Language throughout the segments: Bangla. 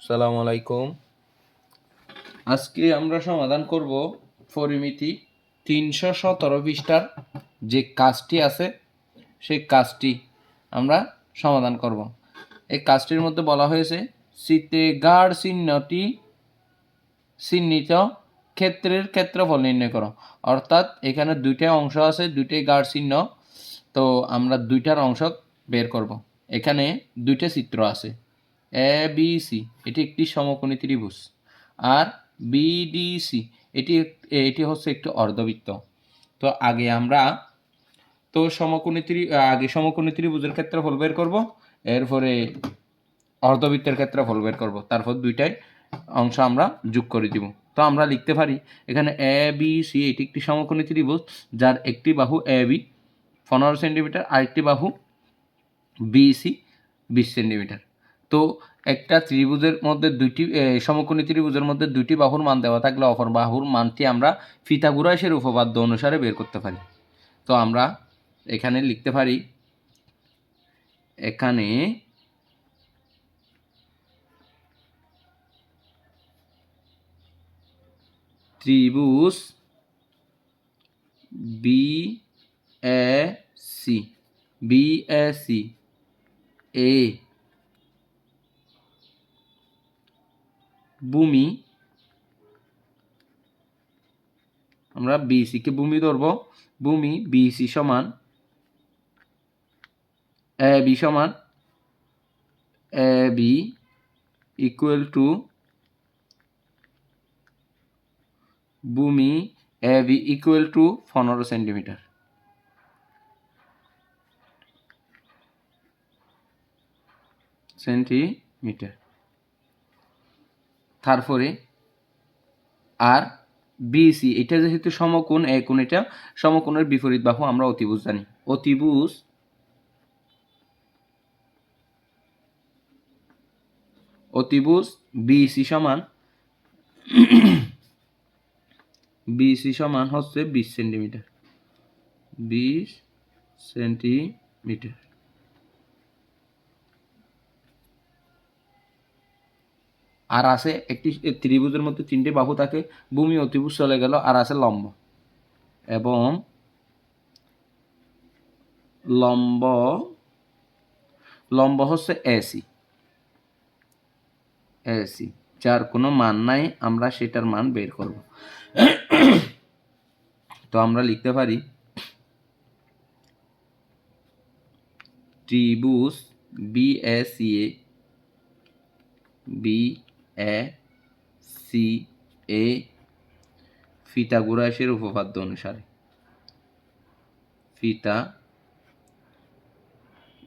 সালাম আলাইকুম। আজকে আমরা সমাধান করব পরিমিতি তিনশো সতেরো পৃষ্ঠার যে কাজটি আছে, সেই কাজটি আমরা সমাধান করব। এই কাজটির মধ্যে বলা হয়েছে চিত্রে গাঢ় চিহ্নটি চিহ্নিত ক্ষেত্রের ক্ষেত্রফল নির্ণয় করো। অর্থাৎ এখানে দুইটা অংশ আছে, দুইটাই গাঢ় চিহ্ন। তো আমরা দুইটার অংশ বের করব। এখানে দুইটা চিত্র আছে। এ বি সি এটি একটি সমকোণী ত্রিভুজ। আর বিডিসি এটি এটি হচ্ছে একটি অর্ধবৃত্ত। তো আগে আমরা তো সমকোণী ত্রি, আগে সমকোণী ত্রিভুজের ক্ষেত্রফল বের করব, এরপরে অর্ধবৃত্তের ক্ষেত্রফল বের করব। তারপর দুইটাই অংশ আমরা যোগ করে দিব। তো আমরা লিখতে পারি, এখানে এ বি সি এটি একটি সমকোণী ত্রিভুজ, যার একটি বাহু এ বি পনেরো সেন্টিমিটার, আরেকটি বাহু বিসি বিশ সেন্টিমিটার। তো একটা ত্রিভুজের মধ্যে দুইটি সমকোণী ত্রিভুজের মধ্যে দুইটি বাহুর মান দেওয়া থাকলে অপর বাহুর মানটি আমরা ফিতাগুরাইশের উপপাদ্য অনুসারে বের করতে পারি। তো আমরা এখানে লিখতে পারি, এখানে ত্রিভুজ B A C B A C A ভূমি। আমরা বিসিকে ভূমি ধরবো। ভূমি বিসি সমান এ বি সমান এ বি ইকুয়াল টু ভূমি এ বি ইকুয়াল টু পনেরো সেন্টিমিটার সেন্টিমিটার তারপরে আর বিসি এটা যেহেতু সমকোণ এ কোণ, এটা সমকোণের বিপরীত বাহু, আমরা অতিভুজ জানি। অতিভুজ অতিভুজ বিসি সমান বিসি সমান হচ্ছে বিশ সেন্টিমিটার। বিশ সেন্টিমিটার। আর আছে একটি ত্রিভুজের মধ্যে তিনটি বাহু থাকে, ভূমি অতিভুজ চলে গেল, আর আছে লম্ব। এবং লম্ব লম্ব হচ্ছে এসি এসি যার কোনো মান নাই, আমরা সেটার মান বের করব। তো আমরা লিখতে পারি, ত্রিভুজ BAC B A C A ফিতাগোরাসের উপপাদ্য অনুসারে। ফিতা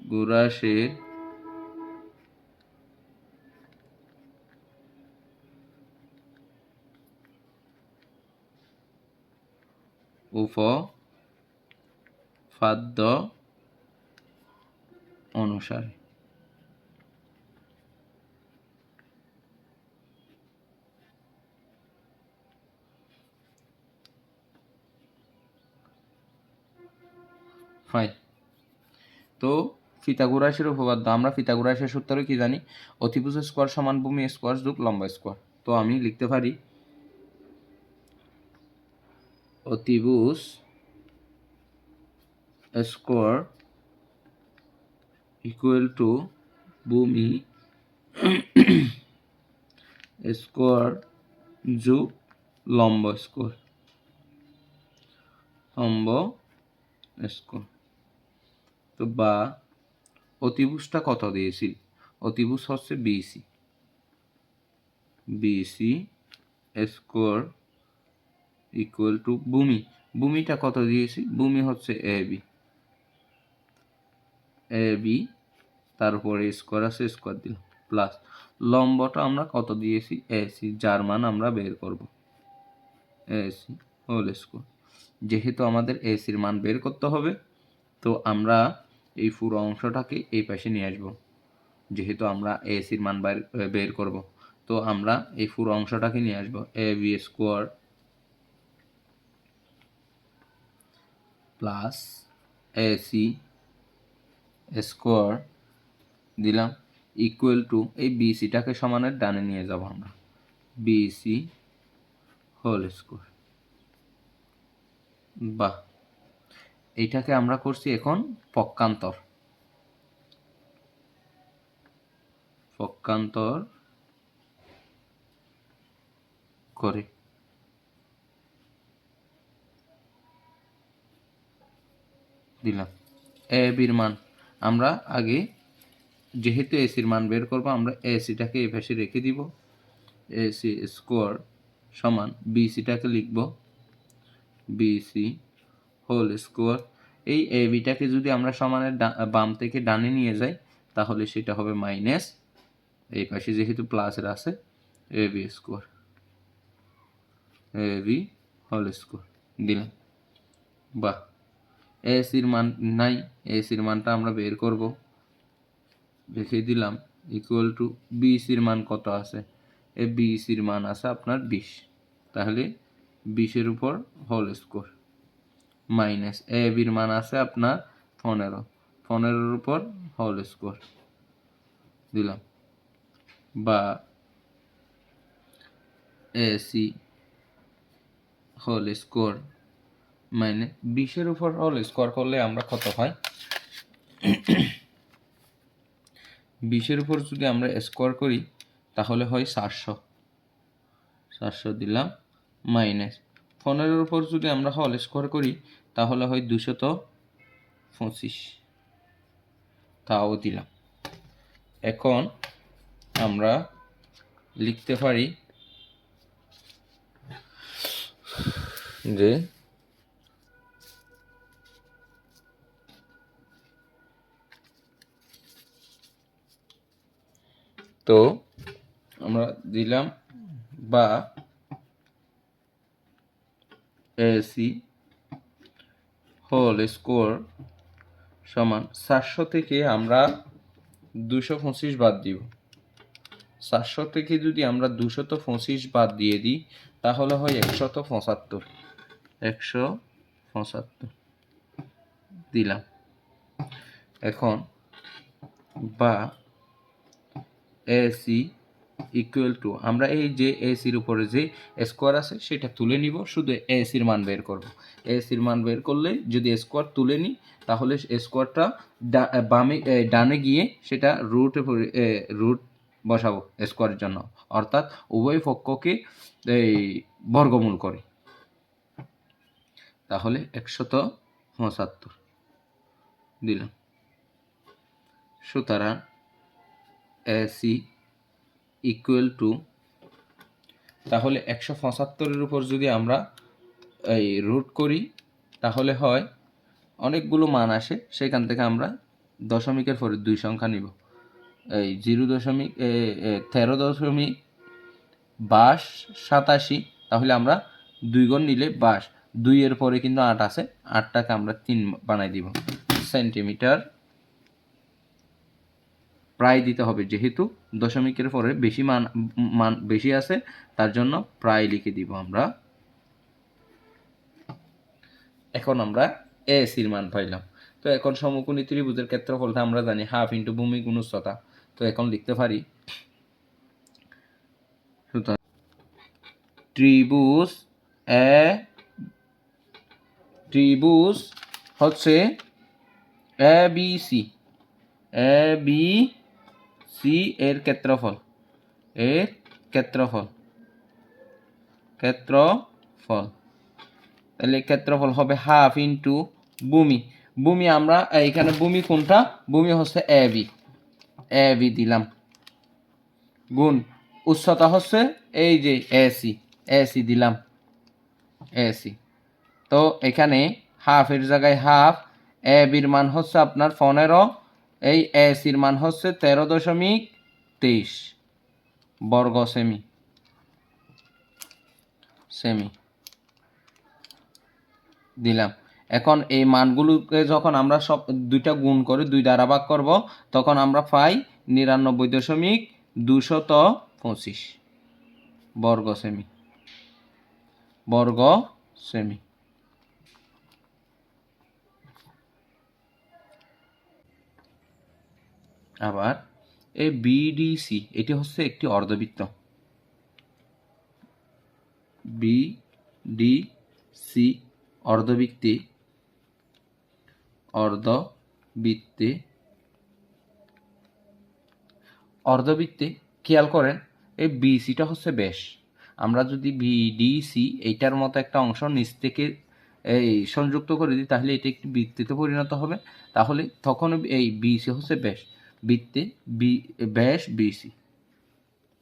গোরাসের উপপাদ্য অনুসারে। ফাইন তো ফিতাগোরাসের উপপাদ্য, আমরা ফিতাগোরাসের সূত্র কি জানি? অতিভুজ স্কোয়ার সমান ভূমি স্কোয়ার যোগ লম্বা স্কোয়ার। তো আমি লিখতে পারি অতিভুজ স্কোয়ার ইকুয়াল টু ভূমি স্কোয়ার যোগ লম্ব স্কোয়ার। লম্ব স্কোয়ার। বা অতিভুজটা কত দিয়েছি? অতিভুজ হচ্ছে BC. BC square equal to ভূমি। ভূমিটা কত দিয়েছি? ভূমি হচ্ছে এ বি। এ বি, তারপরে স্কোয়ার আছে, স্কোয়ার দিলাম। প্লাস লম্বটা আমরা কত দিয়েছি? এসি যার মান আমরা বের করব। AC whole square. যেহেতু আমাদের এসির মান বের করতে হবে, তো আমরা এই পুরো অংশটাকে এই পাশে নিয়ে আসব। যেহেতু আমরা এসির মান বের বের করব। তো আমরা এই পুরো অংশটাকে নিয়ে আসব A B square plus AC square দিলাম ইকুয়াল টু এই বিসিটাকে সমানের ডানে নিয়ে যাব আমরা। বিসি হোল স্কোয়ার বাহ! এইটাকে আমরা করছি এখন পক্ষান্তর। পক্ষান্তর করে। দিলাম। এ বির মান। আমরা আগে যেহেতু এসির মান বের করব, আমরা এসিটাকে এই পাশে রেখে দিব। এসি স্কোয়ার সমান বিসিটাকে লিখব। বিসি হোল স্কোয়ার এই এ বিটাকে যদি আমরা সমানের বাম থেকে ডানে নিয়ে যাই, তাহলে সেটা হবে মাইনাস এই পাশে যেহেতু প্লাসের আছে A B square A B whole square দিলাম। বাহ এ সির মান নাই এসির মানটা আমরা বের করব। রেখে দিলাম ইকুয়াল টু বি সির মান কত আছে? এ বিসির মান আছে আপনার বিশ, তাহলে বিশের উপর হোল স্কোয়ার মাইনাস এ বির মান আছে আপনার পনেরো। পনেরোর উপর হোল স্কোয়ার দিলাম। বা এসি হোল স্কোয়ার মানে বিশের উপর হোল স্কোয়ার করলে আমরা কত পাই বিশের উপর যদি আমরা স্কোয়ার করি, তাহলে হয় সাতশো সাতশো দিলাম মাইনাস পনেরোর উপর যদি আমরা হল স্কোয়ার করি, তাহলে হয় দুশত পঁচিশ। তাও দিলাম। এখন আমরা লিখতে পারি যে তো আমরা দিলাম বা এসি হোল স্কোর সমান সাতশো থেকে আমরা দুশো পঁচিশ বাদ দিব। সাতশো থেকে যদি আমরা দুশত পঁচিশ বাদ দিয়ে দিই, তাহলে হয় একশত পঁচাত্তর। একশো পঁচাত্তর। দিলাম। এখন বা এসি ইকুয়াল টু আমরা এই যে এসির উপরে যে স্কোয়ার আছে, সেটা তুলে নিব, শুধু এসির মান বের করব। এসির মান বের করলে যদি স্কোয়ার তুলে নিই, তাহলে স্কোয়ারটা বামে ডানে গিয়ে সেটা রুটে রুট বসাবো স্কোয়ারের জন্য। অর্থাৎ উভয় পক্ষকে এই বর্গমূল করে। তাহলে একশত পঁচাত্তর দিলাম। সুতরাং এসি ইকুয়াল টু তাহলে একশো পঁচাত্তরের উপর যদি আমরা এই রুট করি, তাহলে হয় অনেকগুলো মান আসে, সেখান থেকে আমরা দশমিকের পরে দুই সংখ্যা নিব। এই জিরো দশমিক তেরো দশমিক বাস সাতাশি, তাহলে আমরা দুই গুণ নিলে বাস। দুইয়ের পরে কিন্তু আট আছে, আটটাকে আমরা তিন বানাই দিব। সেন্টিমিটার প্রায় দিতে হবে। যেহেতু দশমিকের পরে বেশি মান মান বেশি আছে, তার জন্য প্রায় লিখে দিব আমরা। এখন আমরা এসির মান পাইলাম। তো এখন সমকোণী ত্রিভুজের ক্ষেত্রফলটা আমরা জানি হাফ ইন্টু ভূমি গুণ উচ্চতা তো এখন লিখতে পারি ত্রিভুজ এ ত্রিভুজ হচ্ছে A B C A B C এর ক্ষেত্রফল। এর ক্ষেত্রফল। ক্ষেত্রফল। তাহলে ক্ষেত্রফল হবে হাফ ইন্টু ভূমি। ভূমি আমরা এইখানে ভূমি কোনটা? ভূমি হচ্ছে এ বি এ বি দিলাম। গুণ, উচ্চতা হচ্ছে এই যে এসি এসি দিলাম। এসি তো এখানে হাফের জায়গায় হাফ এ বির মান হচ্ছে আপনার পনেরো এই এসির মান হচ্ছে তেরো দশমিক তেইশ বর্গ সেমি। সেমি। দিলাম। এখন এই মানগুলোকে যখন আমরা সব দুইটা গুণ করে দুই দ্বারা ভাগ করব, তখন আমরা পাই নিরানব্বই দশমিক দুশত পঁচিশ বর্গ সেমি। বর্গ সেমি। আবার এ বিডিসি এটি হচ্ছে একটি অর্ধবৃত্ত। বি ডি সি অর্ধবৃত্তি অর্ধবৃত্তি, অর্ধবৃত্তে। খেয়াল করেন এই বিসিটা হচ্ছে ব্যাস আমরা যদি বিডিসি এইটার মতো একটা অংশ নিচ থেকে এই সংযুক্ত করে দিই, তাহলে এটি একটি বৃত্তিতে পরিণত হবে। তাহলে তখন এই বিসি হচ্ছে ব্যাস বৃত্তে বি ব্যাস বিসি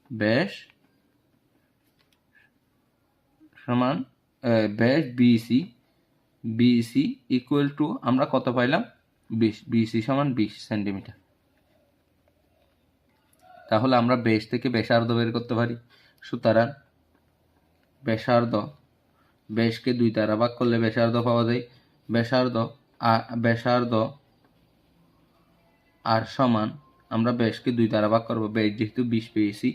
ব্যাস সমান ব্যাস বিসি বিসি ইকুয়াল টু আমরা কত পাইলাম? বিসি সমান বিশ সেন্টিমিটার তাহলে আমরা বেশ থেকে ব্যাসার্ধ বের করতে পারি। সুতরাং ব্যাসার্ধ বেশকে দুই দ্বারা ভাগ করলে ব্যাসার্ধ পাওয়া যায়। ব্যাসার্ধ ব্যাসার্ধ আর সমান, আমরা বেশকে দুই দ্বারা ভাগ করব। বেশ যেহেতু বিশ পেয়েছি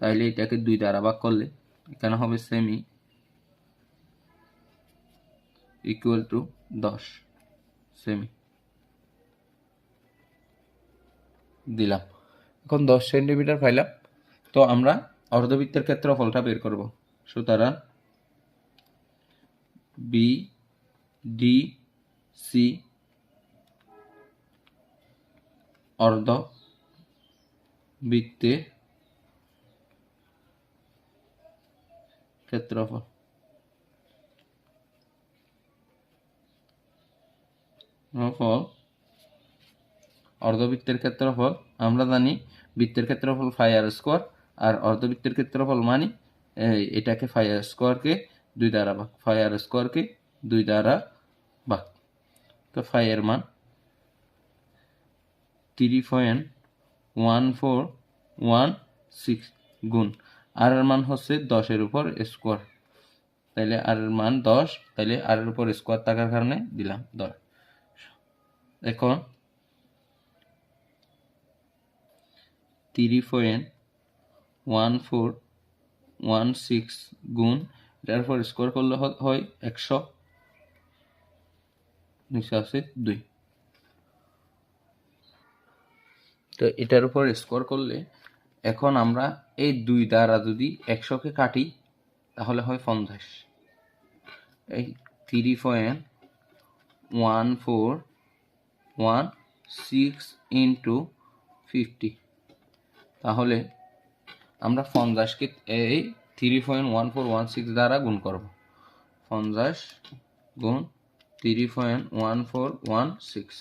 তাহলে এটাকে দুই দ্বারা ভাগ করলে এখানে হবে সেমি ইকুয়াল টু দশ। সেমি দিলাম। এখন দশ সেন্টিমিটার পাইলাম। তো আমরা অর্ধবৃত্তের ক্ষেত্রফলটা বের করব। সুতরাং বি ডি সি অর্ধ বৃত্তে ক্ষেত্রফল। ফল অর্ধবৃত্তের ক্ষেত্রফল, আমরা জানি বৃত্তের ক্ষেত্রফল ফাই আর স্কোয়ার আর অর্ধবৃত্তের ক্ষেত্রফল মানি এটাকে ফাই আর স্কোয়ারকে দুই দ্বারা ভাগ ফাই আর স্কোয়ারকে দুই দ্বারা ভাগ। তো ফাই এর মান three point one four one six গুণ আর এর মান হচ্ছে দশের উপর স্কোয়ার তাইলে আর এর মান দশ, তাইলে আর এর উপর স্কোয়ার থাকার কারণে দিলাম দশ। এখন three point one four one six গুণ এটার পর স্কোয়ার করলে হয় একশো, নিচে আছে দুই। তো এটার উপর স্কোয়ার করলে এখন আমরা এই দুই দ্বারা যদি একশোকে কাটি, তাহলে হয় পঞ্চাশ। এই three point one four one six into fifty তাহলে আমরা পঞ্চাশকে এই three point one four one six দ্বারা গুণ করব। পঞ্চাশ গুণ three point one four one six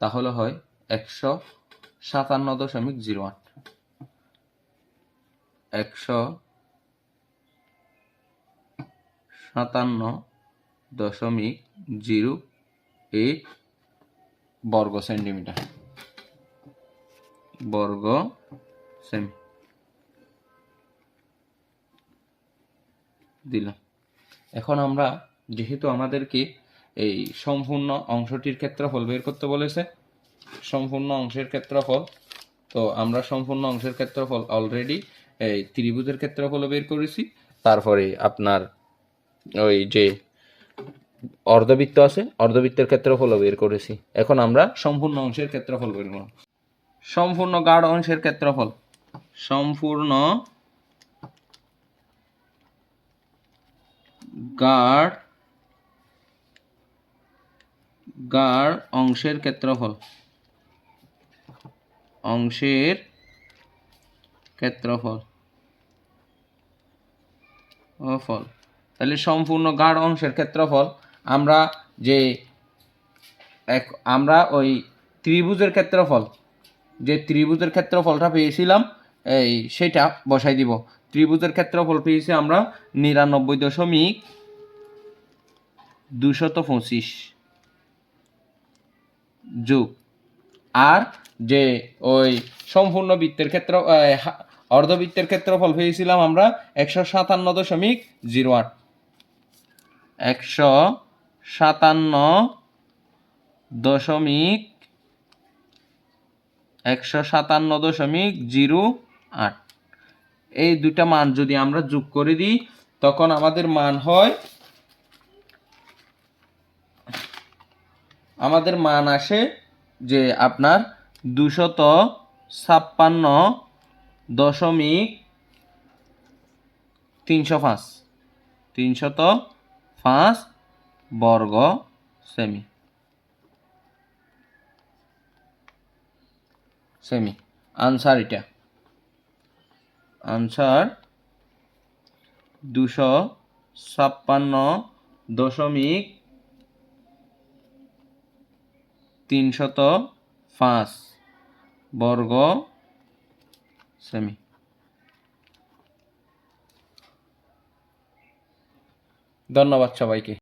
তাহলে হয় একশো সাতান্ন দশমিক জিরো আট। একশো সাতান্ন দশমিক জিরো এইট বর্গ সেন্টিমিটার। বর্গ সেমি। দিলাম। এখন আমরা যেহেতু আমাদেরকে এই সম্পূর্ণ অংশটির ক্ষেত্রফল বের করতে বলেছে সম্পূর্ণ অংশের ক্ষেত্রফল, তো আমরা সম্পূর্ণ অংশের ক্ষেত্রফল অলরেডি এই ত্রিভুজের ক্ষেত্রফলও বের করেছি। তারপরে আপনার ওই যে অর্ধবৃত্ত আছে, অর্ধবৃত্তের ক্ষেত্রফলও বের করেছি। এখন আমরা সম্পূর্ণ অংশের ক্ষেত্রফল বের করব। সম্পূর্ণ গাঢ় অংশের ক্ষেত্রফল। সম্পূর্ণ গাঢ় গাঢ় অংশের ক্ষেত্রফল। অংশের ক্ষেত্রফল ও ফল। তাহলে সম্পূর্ণ গাঢ় অংশের ক্ষেত্রফল, আমরা যে এক, আমরা ওই ত্রিভুজের ক্ষেত্রফল, যে ত্রিভুজের ক্ষেত্রফলটা পেয়েছিলাম, এই সেটা বসাই দিব। ত্রিভুজের ক্ষেত্রফল পেয়েছি আমরা নিরানব্বই দশমিক দুশত পঁচিশ যোগ। আর যে ওই সম্পূর্ণ বৃত্তের ক্ষেত্র অর্ধবৃত্তের ক্ষেত্রফল পেয়েছিলাম আমরা একশো সাতান্ন দশমিক জিরো আট। একশো সাতান্ন দশমিক, একশো সাতান্ন দশমিক জিরো আট। এই দুইটা মান যদি আমরা যোগ করে দিই, তখন আমাদের মান হয়, আমাদের মান আসে যে আপনার দুশত ছাপ্পান্ন দশমিক তিনশো পাঁচ। তিনশত পাঁচ বর্গ সেমি। সেমি। আনসার এটা। আনসার দুশো ছাপ্পান্ন দশমিক তিনশত পাঁচ। বর্গ সেমি ধন্যবাদ সবাইকে।